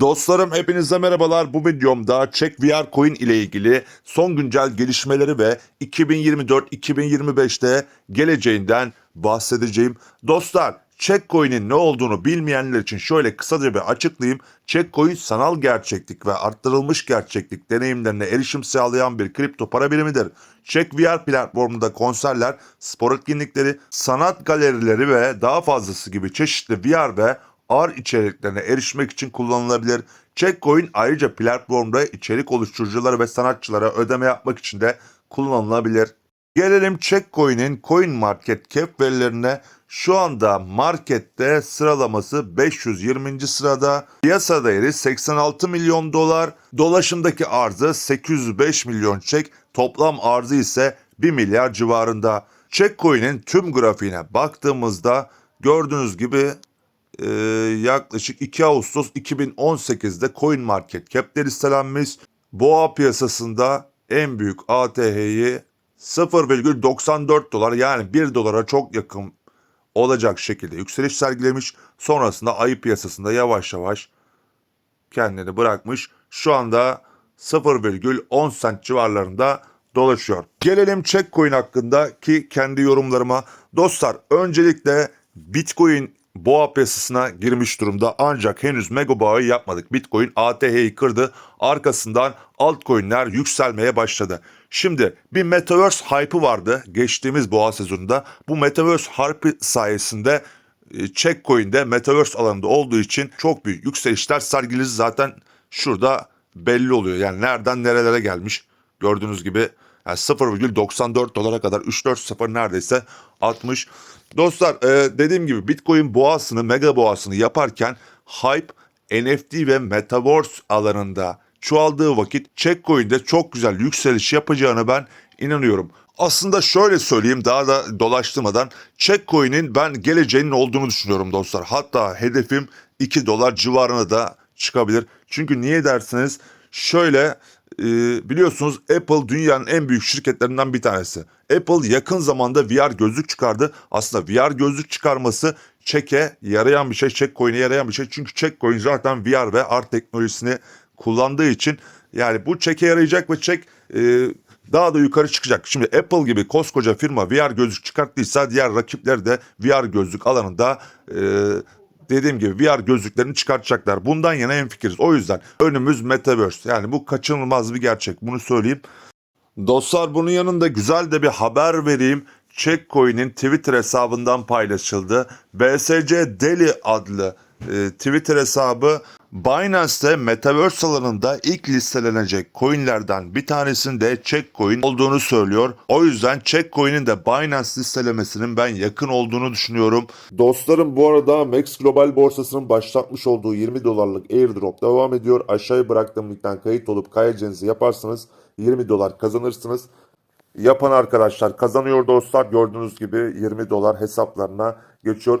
Dostlarım hepinize merhabalar. Bu videomda Check VR Coin ile ilgili son güncel gelişmeleri ve 2024-2025'te geleceğinden bahsedeceğim. Dostlar Check Coin'in ne olduğunu bilmeyenler için şöyle kısaca bir açıklayayım. Check Coin sanal gerçeklik ve arttırılmış gerçeklik deneyimlerine erişim sağlayan bir kripto para birimidir. Check VR platformunda konserler, spor etkinlikleri, sanat galerileri ve daha fazlası gibi çeşitli VR ve AR içeriklerine erişmek için kullanılabilir. Checkcoin ayrıca platformda içerik oluşturucuları ve sanatçılara ödeme yapmak için de kullanılabilir. Gelelim Checkcoin'in Coin Market Cap verilerine. Şu anda markette sıralaması 520. sırada. Piyasa değeri 86 milyon dolar. Dolaşımdaki arzı 805 milyon çek. Toplam arzı ise 1 milyar civarında. Checkcoin'in tüm grafiğine baktığımızda gördüğünüz gibi e, yaklaşık 2 Ağustos 2018'de Coin Market Cap'te listelenmiş. Boğa piyasasında en büyük ATH'yi 0,94 dolar yani 1 dolara çok yakın olacak şekilde yükseliş sergilemiş. Sonrasında ayı piyasasında yavaş yavaş kendini bırakmış. Şu anda 0,10 cent civarlarında dolaşıyor. Gelelim Checkcoin hakkındaki kendi yorumlarıma. Dostlar öncelikle Bitcoin boğa piyasasına girmiş durumda ancak henüz mega boğayı yapmadık. Bitcoin ATH'yi kırdı. Arkasından altcoin'ler yükselmeye başladı. Şimdi bir Metaverse hype'ı vardı geçtiğimiz boğa sezonunda. Bu Metaverse hype'ı sayesinde e, Checkcoin'de Metaverse alanında olduğu için çok büyük yükselişler sergiledi. Zaten şurada belli oluyor. Yani nereden nerelere gelmiş. Gördüğünüz gibi yani 0,94 dolara kadar 3-4 sıfır neredeyse atmış. Dostlar e, dediğim gibi Bitcoin boğasını, mega boğasını yaparken hype NFT ve Metaverse alanında çoğaldığı vakit Checkcoin'de çok güzel yükseliş yapacağını ben inanıyorum. Aslında şöyle söyleyeyim daha da dolaştırmadan Checkcoin'in ben geleceğinin olduğunu düşünüyorum dostlar. Hatta hedefim 2 dolar civarına da çıkabilir. Çünkü niye dersiniz şöyle e, biliyorsunuz Apple dünyanın en büyük şirketlerinden bir tanesi. Apple yakın zamanda VR gözlük çıkardı. Aslında VR gözlük çıkarması Check'e yarayan bir şey, Checkcoin'e yarayan bir şey. Çünkü Checkcoin zaten VR ve AR teknolojisini kullandığı için yani bu Check'e yarayacak ve Check e, daha da yukarı çıkacak. Şimdi Apple gibi koskoca firma VR gözlük çıkarttıysa diğer rakipleri de VR gözlük alanında e, dediğim gibi VR gözlüklerini çıkartacaklar. Bundan yana en fikiriz. O yüzden önümüz Metaverse. Yani bu kaçınılmaz bir gerçek. Bunu söyleyeyim. Dostlar bunun yanında güzel de bir haber vereyim. Checkcoin'in Twitter hesabından paylaşıldı. BSC Deli adlı e, Twitter hesabı Binance'te Metaverse alanında ilk listelenecek coinlerden bir tanesinde Checkcoin olduğunu söylüyor. O yüzden Checkcoin'in de Binance listelemesinin ben yakın olduğunu düşünüyorum. Dostlarım bu arada Max Global borsasının başlatmış olduğu 20 dolarlık airdrop devam ediyor. Aşağıya bıraktığım linkten kayıt olup kaydedeceğinizi yaparsanız 20 dolar kazanırsınız. Yapan arkadaşlar kazanıyor dostlar. Gördüğünüz gibi 20 dolar hesaplarına geçiyor.